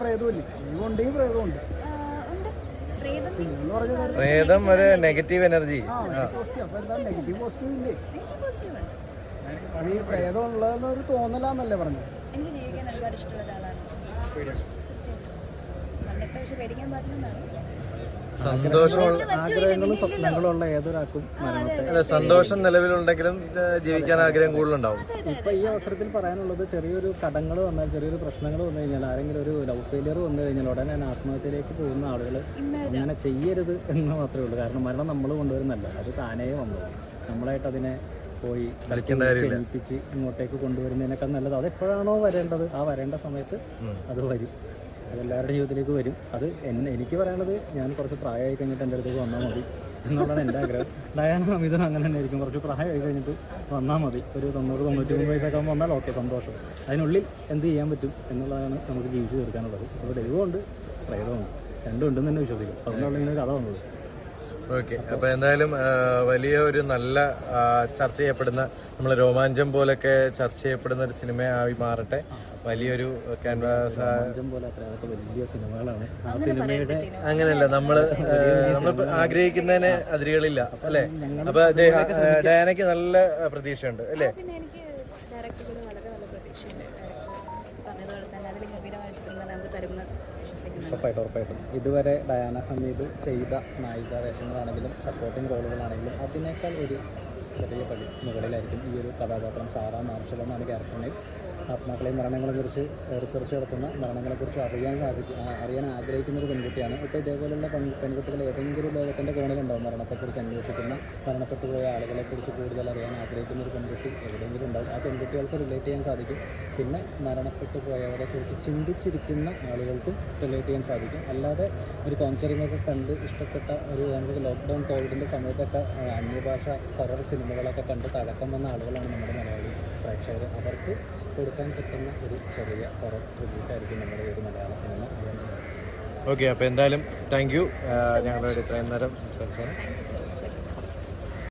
പ്രേതമില്ലേ ദൈവം ഉണ്ടെങ്കിൽ പ്രേതമുണ്ട് ഉണ്ട്. പ്രേതം എന്ന് പറഞ്ഞാൽ പ്രേതം ഒരു നെഗറ്റീവ് എനർജി നെഗറ്റീവ് പോസിറ്റീവ് ഇല്ലേ? അപ്പോൾ ഈ പ്രേതം ഉള്ളതെന്ന് ഒരു തോന്നലാന്നല്ലേ പറഞ്ഞത്. എനിക്ക് ജീവിക്കാൻ ഒരുപാട് ഇഷ്ടമുള്ള ഒരാളാണ്. പേടിക്കാൻ പാടില്ലെന്നാണ്. സന്തോഷമുള്ള ആഗ്രഹങ്ങളും സ്വപ്നങ്ങളും ഉള്ള ഏതൊരാൾക്കും അല്ല സന്തോഷം നിലവിലുണ്ടെങ്കിലും ജീവിക്കാൻ ആഗ്രഹം കൂടുതലുണ്ടാവും. ഇപ്പൊ ഈ അവസരത്തിൽ പറയാനുള്ളത് ചെറിയൊരു കടങ്ങൾ വന്നാൽ ചെറിയൊരു പ്രശ്നങ്ങൾ വന്നു കഴിഞ്ഞാൽ ആരെങ്കിലും ഒരു ലവ് ഫെയിലിയർ വന്നു കഴിഞ്ഞാൽ ഉടനെ തന്നെ ആത്മഹത്യയിലേക്ക് പോകുന്ന ആളുകൾ അങ്ങനെ ചെയ്യരുത് എന്ന് മാത്രമേ ഉള്ളൂ. കാരണം മരണം നമ്മൾ കൊണ്ടുവരുന്നല്ല അത് താനേ വന്നു. നമ്മളായിട്ട് അതിനെ പോയി. ക്ഷമിപ്പിച്ച് ഇങ്ങോട്ടേക്ക് കൊണ്ടുവരുന്നതിനേക്കാൾ നല്ലത് അത് എപ്പോഴാണോ വരേണ്ടത്? ആ വരേണ്ട സമയത്ത് അത് വരും. അതെല്ലാവരുടെ ജീവിതത്തിലേക്ക് വരും. അത് എന്നെ എനിക്ക് പറയാനുള്ളത് ഞാൻ കുറച്ച് പ്രായമായി കഴിഞ്ഞിട്ട് എന്റെ അടുത്തേക്ക് വന്നാൽ മതി എന്നുള്ളതാണ് എന്റെ ആഗ്രഹം. ഡയാന അമിതം അങ്ങനെ തന്നെ ആയിരിക്കും. കുറച്ച് പ്രായമായി കഴിഞ്ഞിട്ട് വന്നാൽ മതി. ഒരു തൊണ്ണൂറ് തൊണ്ണൂറ്റി മൂന്ന് വയസ്സൊക്കെ വന്നാൽ ഓക്കെ സന്തോഷം. അതിനുള്ളിൽ എന്ത് ചെയ്യാൻ പറ്റും എന്നുള്ളതാണ് നമുക്ക് ജീവിച്ചു തീർക്കാനുള്ളത്. അപ്പോൾ ദൈവമുണ്ട് പ്രേതമുണ്ട് രണ്ടും ഉണ്ടെന്ന് തന്നെ വിശ്വസിക്കും. അതുകൊണ്ടാണ് ഇങ്ങനെ കഥ വന്നത്. ഓക്കെ. അപ്പോൾ എന്തായാലും വലിയ ഒരു നല്ല ചർച്ച ചെയ്യപ്പെടുന്ന നമ്മൾ രോമാഞ്ചം പോലൊക്കെ ചർച്ച ചെയ്യപ്പെടുന്ന ഒരു സിനിമയായി മാറട്ടെ. വലിയൊരു ക്യാൻവാസ് വലിയ സിനിമകളാണ്. ആ സിനിമയുടെ അങ്ങനെയല്ല നമ്മൾ നമ്മൾ ആഗ്രഹിക്കുന്നതിന് അതിരുകളില്ല അല്ലേ? അപ്പൊ ഡയാനയ്ക്ക് നല്ല പ്രതീക്ഷയുണ്ട് അല്ലേ? ഉറപ്പായിട്ടും ഉറപ്പായിട്ടും. ഇതുവരെ ഡയാന ഹമീദ് ചെയ്ത നായിക വേഷങ്ങളാണെങ്കിലും സപ്പോർട്ടിംഗ് റോളുകളാണെങ്കിലും അതിനേക്കാൾ ഒരു ചെറിയ പടി മുകളിലായിരിക്കും ഈ ഒരു കഥാപാത്രം. സാറാ മാർഷൽ എന്നാണ് ക്യാരക്ടറിനെ ആത്മാക്കളെയും മരണങ്ങളെക്കുറിച്ച് റിസർച്ച് നടത്തുന്ന മരണങ്ങളെക്കുറിച്ച് അറിയാൻ സാധിക്കും അറിയാൻ ആഗ്രഹിക്കുന്ന ഒരു പെൺകുട്ടിയാണ്. ഇപ്പോൾ ഇതേപോലുള്ള പെൺ പെൺകുട്ടികൾ ഏതെങ്കിലും ലോകത്തിന്റെ കോണിലുണ്ടാവും. മരണത്തെക്കുറിച്ച് അന്വേഷിക്കുന്ന മരണപ്പെട്ടു പോയ ആളുകളെക്കുറിച്ച് കൂടുതൽ അറിയാൻ ആഗ്രഹിക്കുന്ന ഒരു പെൺകുട്ടി എവിടെയെങ്കിലും ഉണ്ടാവും. ആ പെൺകുട്ടികൾക്ക് റിലേറ്റ് ചെയ്യാൻ സാധിക്കും. പിന്നെ മരണപ്പെട്ടു പോയവരെക്കുറിച്ച് ചിന്തിച്ചിരിക്കുന്ന ആളുകൾക്കും റിലേറ്റ് ചെയ്യാൻ സാധിക്കും. അല്ലാതെ ഒരു കോൺസറിങ്ങൊക്കെ കണ്ട് ഇഷ്ടപ്പെട്ട ഒരു നമുക്ക് ലോക്ക്ഡൗൺ കോവിഡിന്റെ സമയത്തൊക്കെ അന്യഭാഷ ഹൊറർ സിനിമകളൊക്കെ കണ്ട് തഴക്കം വന്ന ആളുകളാണ് നമ്മുടെ മലയാളി പ്രേക്ഷകർ അവർക്ക് കൊടുക്കാൻ പറ്റുന്ന ഒരു ചെറിയ ഹൊറർ ട്രിബ്യൂട്ടായിരിക്കും നമ്മുടെ ഈ ഒരു മലയാള സിനിമ. ഓക്കെ അപ്പോൾ എന്തായാലും താങ്ക് യു ഞങ്ങളോട് ഇത്രയും നേരം സംസാരിച്ചതിന്.